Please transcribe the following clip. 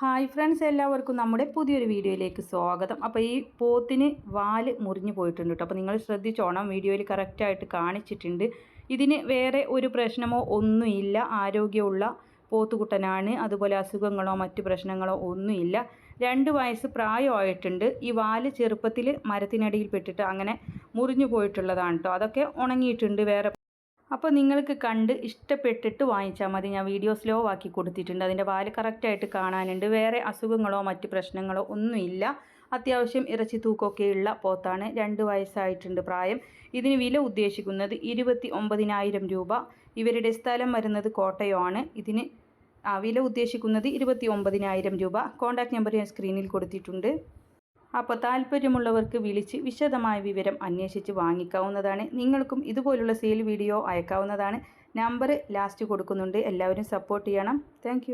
Hi friends എല്ലാവർക്കും നമ്മുടെ പുതിയൊരു വീഡിയോയിലേക്ക് സ്വാഗതം. അപ്പോൾ ഈ പോത്തിന് വാൽ മുറിഞ്ഞു പോയിട്ടുണ്ട് കേട്ടോ. അപ്പോൾ നിങ്ങൾ ശ്രദ്ധിച്ചോണം വീഡിയോയിൽ കറക്റ്റായിട്ട് കാണിച്ചിട്ടുണ്ട്. ഇതിന് വേറെ ഒരു പ്രശ്നമോ ഒന്നുമില്ല. ആരോഗ്യമുള്ള പോത്തുകുട്ടനാണ്. അതുപോലെ അസുഖങ്ങളോ മറ്റു പ്രശ്നങ്ങളോ ഒന്നുമില്ല. രണ്ട് വയസ്സ് പ്രായമായിട്ടുണ്ട്. ഈ വാൽ ചെറുപ്പത്തിൽ മരത്തിനടിയിൽ പെട്ടിട്ട് അങ്ങനെ മുറിഞ്ഞു പോയിട്ടുള്ളതാണ് കേട്ടോ. അതൊക്കെ ഉണങ്ങിയിട്ടുണ്ട്. വേറെ അപ്പോൾ നിങ്ങൾക്ക് കണ്ട് ഇഷ്ടപ്പെട്ടിട്ട് വാങ്ങിച്ചാൽ മതി. ഞാൻ വീഡിയോ സ്ലോ ആക്കി കൊടുത്തിട്ടുണ്ട്. അതിന്റെ വാൽ കറക്റ്റായിട്ട് കാണാനുണ്ട്. വേറെ അസുഖങ്ങളോ മറ്റ് പ്രശ്നങ്ങളോ ഒന്നുമില്ല. അത്യാവശ്യം ഇറച്ചി തൂക്കമൊക്കെയുള്ള പോത്താണ്. രണ്ട് വയസ്സായിട്ടുണ്ട് പ്രായം. ഇതിന് വില ഉദ്ദേശിക്കുന്നത് ഇരുപത്തി ഒമ്പതിനായിരം രൂപ. ഇവരുടെ സ്ഥലം വരുന്നത് കോട്ടയമാണ്. ഇതിന് ആ വില ഉദ്ദേശിക്കുന്നത് ഇരുപത്തി ഒമ്പതിനായിരം രൂപ. കോൺടാക്ട് നമ്പർ ഞാൻ സ്ക്രീനിൽ കൊടുത്തിട്ടുണ്ട്. അപ്പോൾ താല്പര്യമുള്ളവർക്ക് വിളിച്ച് വിശദമായ വിവരം അന്വേഷിച്ച് വാങ്ങിക്കാവുന്നതാണ്. നിങ്ങൾക്കും ഇതുപോലുള്ള സെയിൽ വീഡിയോ അയക്കാവുന്നതാണ്. നമ്പർ ലാസ്റ്റ് കൊടുക്കുന്നുണ്ട്. എല്ലാവരും സപ്പോർട്ട് ചെയ്യണം. താങ്ക്